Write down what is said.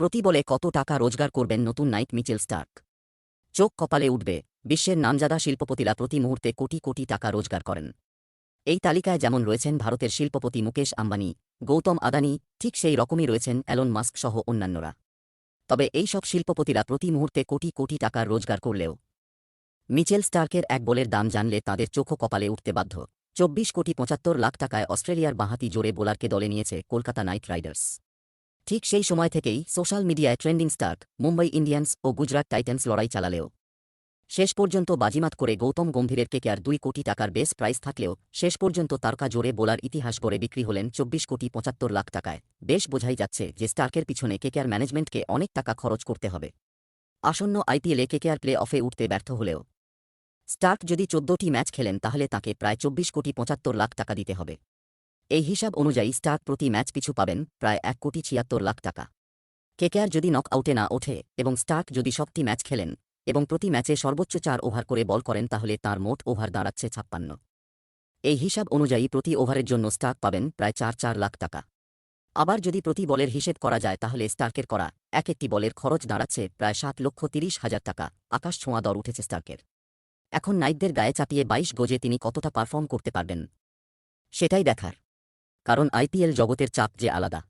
প্রতি বলে কত টাকা রোজগার করবেন নতুন নাইট মিচেল স্টার্ক? চোখ কপালে উঠবে, বিশ্বের নামজাদা শিল্পপতিরা প্রতি মুহূর্তে কোটি কোটি টাকা রোজগার করেন। এই তালিকায় যেমন রয়েছেন ভারতের শিল্পপতি মুকেশ আম্বানি, গৌতম আদানি, ঠিক সেই রকমই রয়েছেন অ্যালন মাস্ক সহ অন্যান্যরা। তবে এই সব শিল্পপতিরা প্রতি মুহূর্তে কোটি কোটি টাকার রোজগার করলেও মিচেল স্টার্কের এক বলের দাম জানলে তাদের চোখও কপালে উঠতে বাধ্য। চব্বিশ কোটি পঁচাত্তর লাখ টাকায় অস্ট্রেলিয়ার বাঁহাতি জোরে বোলারকে দলে নিয়েছে কলকাতা নাইট রাইডার্স। ঠিক সেই সময় থেকেই সোশ্যাল মিডিয়ায় ট্রেন্ডিং স্টার্ক মুম্বাই ইন্ডিয়ান্স ও গুজরাট টাইটান্স লড়াই চালালেও। শেষ পর্যন্ত বাজিমাত করে গৌতম গম্ভীরের কেকেআর দুই কোটি টাকার বেস প্রাইস থাকলেও শেষ পর্যন্ত তারকা জোরে বোলার ইতিহাস গড়ে বিক্রি হলেন চব্বিশ কোটি পঁচাত্তর লাখ টাকায়। বেশ বোঝাই যাচ্ছে যে স্টার্কের পিছনে কেকেআর ম্যানেজমেন্টকে অনেক টাকা খরচ করতে হবে। আসন্ন আইপিএলে কেকেআর প্লে অফে উঠতে ব্যর্থ হলেও স্টার্ক যদি চোদ্দটি ম্যাচ খেলেন তাহলে তাকে প্রায় চব্বিশ কোটি পঁচাত্তর লাখ টাকা দিতে হবে। এই হিসাব অনুযায়ী স্টার্ক প্রতি ম্যাচ পিছু পাবেন প্রায় এক কোটি ছিয়াত্তর লাখ টাকা। কেকেআর যদি নক আউটে না ওঠে এবং স্টার্ক যদি সবটি ম্যাচ খেলেন এবং প্রতি ম্যাচে সর্বোচ্চ চার ওভার করে বল করেন তাহলে তার মোট ওভার দাঁড়াচ্ছে ছাপ্পান্ন। এই হিসাব অনুযায়ী প্রতি ওভারের জন্য স্টার্ক পাবেন প্রায় চার চার লাখ টাকা। আবার যদি প্রতি বলের হিসেব করা যায় তাহলে স্টার্কের করা এক একটি বলের খরচ দাঁড়াচ্ছে প্রায় সাত লক্ষ তিরিশ হাজার টাকা। আকাশ ছোঁয়া দর উঠেছে স্টার্কের। এখন নাইটদের গায়ে চাপিয়ে বাইশ গজে তিনি কতটা পারফর্ম করতে পারবেন? সেটাই দেখার। কারণ আইপিএল জগতের চাপ যে আলাদা।